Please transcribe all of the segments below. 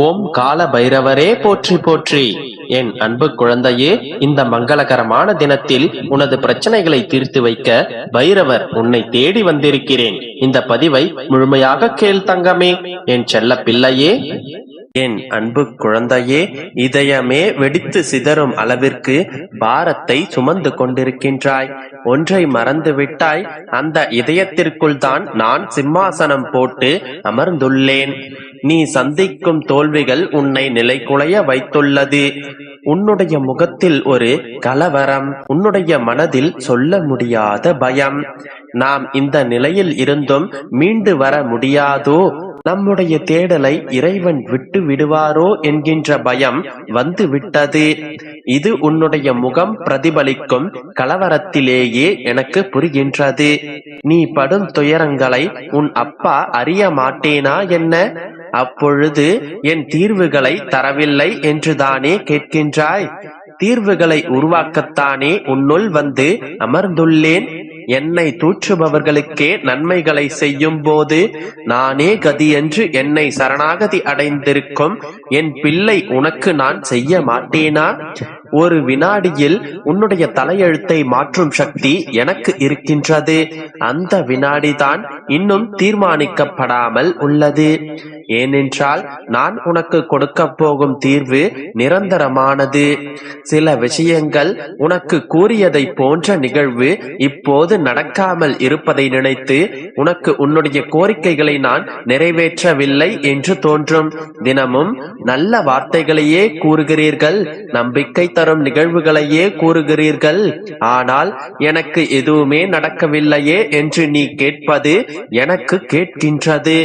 ஓம் கால பைரவரே போற்றி போற்றி. என் அன்பு குழந்தையே இந்த மங்களகரமான தினத்தில் உனது பிரச்சனைகளை தீர்த்து வைக்க பைரவர் உன்னை தேடி வந்திருக்கிறேன். இந்த பதிவை முழுமையாக கேள் தங்கமே. என் செல்ல பிள்ளையே என் அன்பு குழந்தையே இதயமே வெடித்து சிதறும் அளவிற்கு பாரத்தை சுமந்து கொண்டிருக்கின்றாய். ஒன்றை மறந்து விட்டாய் அந்த இதயத்திற்குள் தான் நான் சிம்மாசனம் போட்டு அமர்ந்துள்ளேன். நீ சந்திக்கும் தோல்விகள் உன்னை நிலைகுலைய வைத்துள்ளது. உன்னுடைய முகத்தில் ஒரு கலவரம் உன்னுடைய மனதில் சொல்ல முடியாத பயம். நாம் இந்த நிலையில் இருந்தும் மீண்டு வர முடியாதோ? நம்முடைய தேடலை இறைவன் விட்டு விடுவாரோ என்கின்ற பயம் வந்து விட்டது இது உன்னுடைய முகம் பிரதிபலிக்கும் கலவரத்திலேயே எனக்கு புரிகின்றது. நீ படும் துயரங்களை உன் அப்பா அறிய மாட்டேனா என்ன? அப்பொழுது என் தீர்வுகளை தரவில்லை என்றுதானே கேட்கின்றாய்? தீர்வுகளை உருவாக்கத்தானே உன்னுள் வந்து அமர்ந்துள்ளேன்? என்னை தூற்றுபவர்களுக்கே நன்மைகளை செய்யும் போது நானே கதி என்று என்னை சரணாகதி அடைந்திருக்கும் என் பிள்ளை உனக்கு நான் செய்ய மாட்டேனா? ஒரு வினாடியில் உன்னுடைய தலையெழுத்தை மாற்றும் சக்தி எனக்கு இருக்கின்றது. அந்த வினாடிதான் இன்னும் தீர்மானிக்கப்படாமல் உள்ளது. ஏனென்றால் நான் உனக்கு கொடுக்க போகும் தீர்வு நிரந்தரமானது. சில விஷயங்கள் உனக்கு கூறியதை போன்ற நிகழ்வு இப்போது நடக்காமல் இருப்பதை நினைத்து உனக்கு உன்னுடைய கோரிக்கைகளை நான் நிறைவேற்றவில்லை என்று தோன்றும். தினமும் நல்ல வார்த்தைகளையே கூறுகிறீர்கள். நம்பிக்கை தரும் நிகழ்வுகளையே கூறுகிறீர்கள். ஆனால் எனக்கு எதுவுமே நடக்கவில்லையே என்று நீ கேட்பது எனக்கு கேட்கின்றது.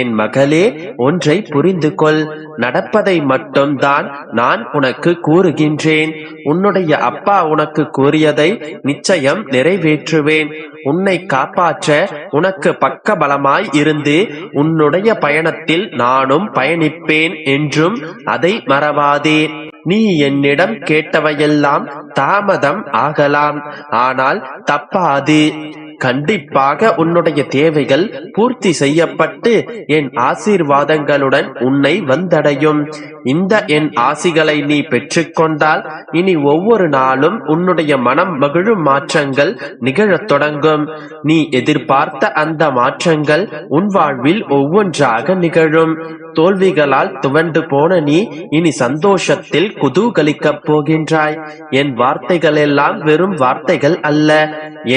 என் மகளே ஒன்றை புரிந்து கொள் நடப்பதை மட்டும்தான் நான் உனக்கு கூறுகின்றேன். உன்னுடைய அப்பா உனக்கு கூறியதை நிச்சயம் நிறைவேற்றுவேன். உன்னை காப்பாற்ற உனக்கு பக்க பலமாய் இருந்து உன்னுடைய பயணத்தில் நானும் பயணிப்பேன் என்றும் அதை மறவாதே. நீ என்னிடம் கேட்டவையெல்லாம் தாமதம் ஆகலாம். ஆனால் தப்பாது. கண்டிப்பாக உன்னுடைய தேவைகள் பூர்த்தி செய்யப்பட்டு என் ஆசீர்வாதங்களுடன் உன்னை வந்தடையும். இந்த என் ஆசிகளை நீ பெற்றுக்கொண்டால் இனி ஒவ்வொரு நாளும் உன்னுடைய மனம் மகிழும் மாற்றங்கள் நிகழத் தொடங்கும். நீ எதிர்பார்த்த அந்த மாற்றங்கள் உன் வாழ்வில் ஒவ்வொன்றாக நிகழும். தோல்விகளால் துவண்டு போன நீ இனி சந்தோஷத்தில் குதூகலிக்கப் போகின்றாய். என் வார்த்தைகள் எல்லாம் வெறும் வார்த்தைகள் அல்ல.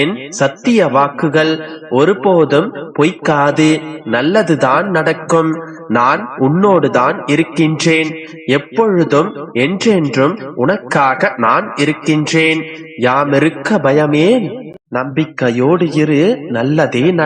என் சத்திய வாக்குகள் ஒருபோதும் பொய்க்காது. நல்லதுதான் நடக்கும். நான் உன்னோடுதான் இருக்கின்றேன். எப்பொழுதும் என்றென்றும் உனக்காக நான் இருக்கின்றேன். யாமிருக்க பயமேன் நம்பிக்கையோடு இரு. நல்லதே நட